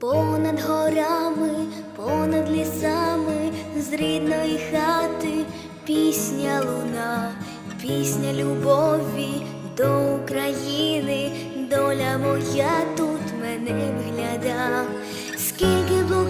Понад горами, понад лісами, з рідної хати пісня луна, пісня любові до України, доля моя тут мене вгляда. Скільки блукати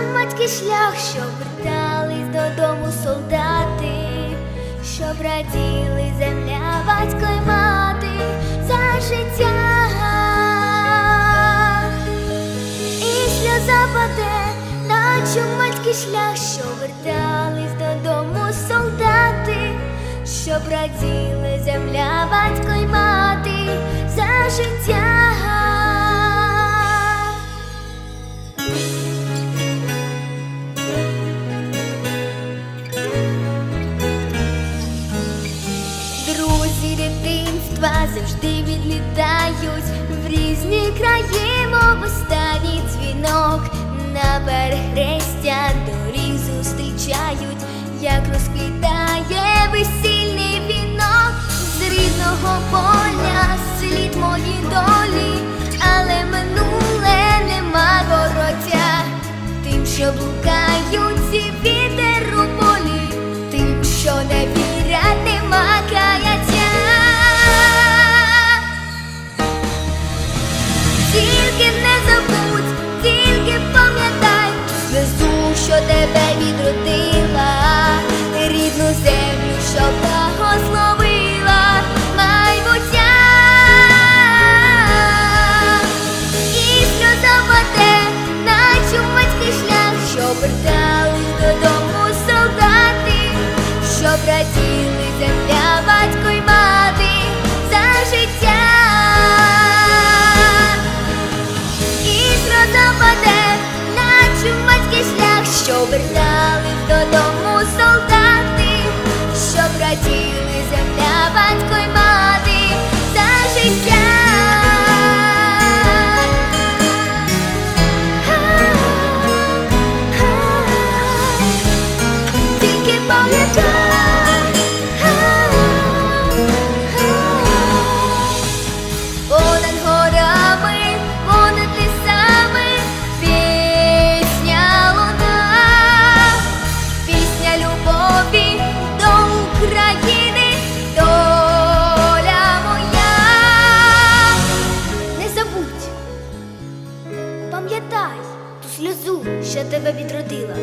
наче шлях, що вертались додому солдати, щоб раділи земля, батько й мати за життя. І сльоза паде, наче в шлях, що вертались додому солдати, щоб раділи земля, батько й мати за життя. Дитинства завжди відлітають в різні краї, мов останній дзвінок на перехрестя Тільки не забудь, тільки пам'ятай сльозу, що тебе відродила, рідну землю, що благословила майбуття. І сльоза паде, наче в батький шлях, що вертались додому солдати, щоб раділи земля, батько й мати за життя. І сльоза паде, наче в батький шлях, що вертались додому солдати, щоб раділи земля, батько тебе відродила.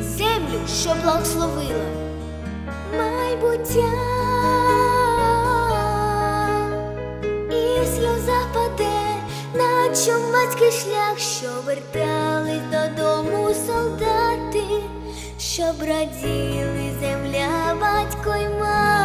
Землю, що благословила майбуття, і сльоза паде, наче в батький шлях, що вертались додому солдати, щоб раділи земля, батько й мати.